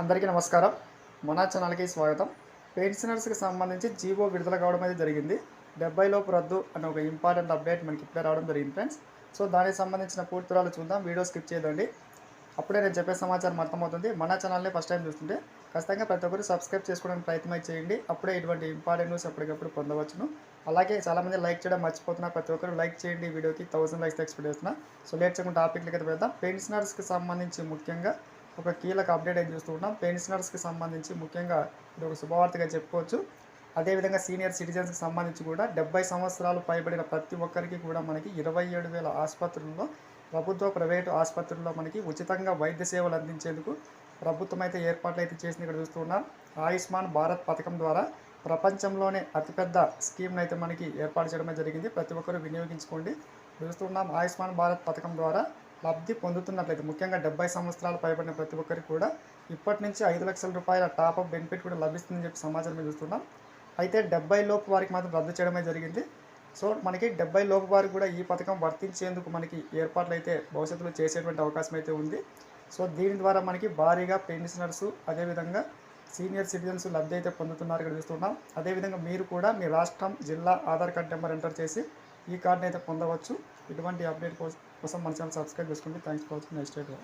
అందరికీ నమస్కారం. మన ఛానల్కి స్వాగతం. పెన్షనర్స్కి సంబంధించి జీవో విడుదల కావడం అయితే జరిగింది. డెబ్బైలోపు రద్దు అనే ఒక ఇంపార్టెంట్ అప్డేట్ మనకి ఇప్పుడే రావడం జరిగింది ఫ్రెండ్స్. సో దానికి సంబంధించిన పూర్తి చూద్దాం. వీడియో స్కిప్ చేయదండి. అప్పుడే నేను చెప్పే సమాచారం అర్థమవుతుంది. మన ఛానల్ని ఫస్ట్ టైం చూస్తుంటే ఖచ్చితంగా ప్రతి ఒక్కరు సబ్స్క్రైబ్ చేసుకోవడానికి ప్రయత్నం చేయండి. అప్పుడే ఇటువంటి ఇంపార్టెంట్ న్యూస్ ఎప్పటికప్పుడు పొందవచ్చును. అలాగే చాలామంది లైక్ చేయడం మర్చిపోతున్నా ప్రతి ఒక్కరు లైక్ చేయండి వీడియోకి. థౌసండ్ లైక్స్ ఎక్స్పెక్ట్ చేస్తున్నా. సో లేట్ చేయకుండా టాపిక్లకి అయితే వెళ్దాం. పెన్షనర్స్కి సంబంధించి ముఖ్యంగా ఒక కీలక అప్డేట్ అయితే చూస్తున్నాం పెన్షనర్స్కి సంబంధించి ముఖ్యంగా ఇది ఒక శుభవార్తగా చెప్పుకోవచ్చు. అదేవిధంగా సీనియర్ సిటిజన్స్కి సంబంధించి కూడా డెబ్బై సంవత్సరాలు పైబడిన ప్రతి ఒక్కరికి కూడా మనకి ఇరవై ఏడు వేల ఆసుపత్రుల్లో ప్రభుత్వ ప్రైవేటు ఆసుపత్రుల్లో మనకి ఉచితంగా వైద్య సేవలు అందించేందుకు ప్రభుత్వం అయితే ఏర్పాట్లు అయితే చేసింది ఇక్కడ చూస్తున్నాం ఆయుష్మాన్ భారత్ పథకం ద్వారా ప్రపంచంలోనే అతిపెద్ద స్కీమ్ని అయితే మనకి ఏర్పాటు చేయడమే జరిగింది. ప్రతి ఒక్కరూ వినియోగించుకోండి. చూస్తున్నాం ఆయుష్మాన్ భారత్ పథకం ద్వారా లబ్ధి పొందుతున్నట్లయితే ముఖ్యంగా డెబ్బై సంవత్సరాలు పైబడిన ప్రతి ఒక్కరికి కూడా ఇప్పటి నుంచి ఐదు లక్షల రూపాయల టాప్అప్ బెనిఫిట్ కూడా లభిస్తుందని చెప్పి సమాచారం చూస్తున్నాం. అయితే డెబ్బై లోపు వారికి మాత్రం రద్దు చేయడమే జరిగింది. సో మనకి డెబ్బై లోపు వారికి కూడా ఈ పథకం వర్తించేందుకు మనకి ఏర్పాట్లు అయితే భవిష్యత్తులో చేసేటువంటి అవకాశం అయితే ఉంది. సో దీని ద్వారా మనకి భారీగా పెన్షనర్స్ అదేవిధంగా సీనియర్ సిటిజన్స్ లబ్ధి అయితే పొందుతున్నారు ఇక్కడ చూస్తున్నాం. అదేవిధంగా మీరు కూడా మీ రాష్ట్రం జిల్లా ఆధార్ కార్డ్ నెంబర్ ఎంటర్ చేసి ఈ కార్డుని అయితే పొందవచ్చు. ఇటువంటి అప్డేట్ కోసం కోసం మన ఛానల్ సబ్స్క్రైబ్ చేసుకోండి thanks for watching next video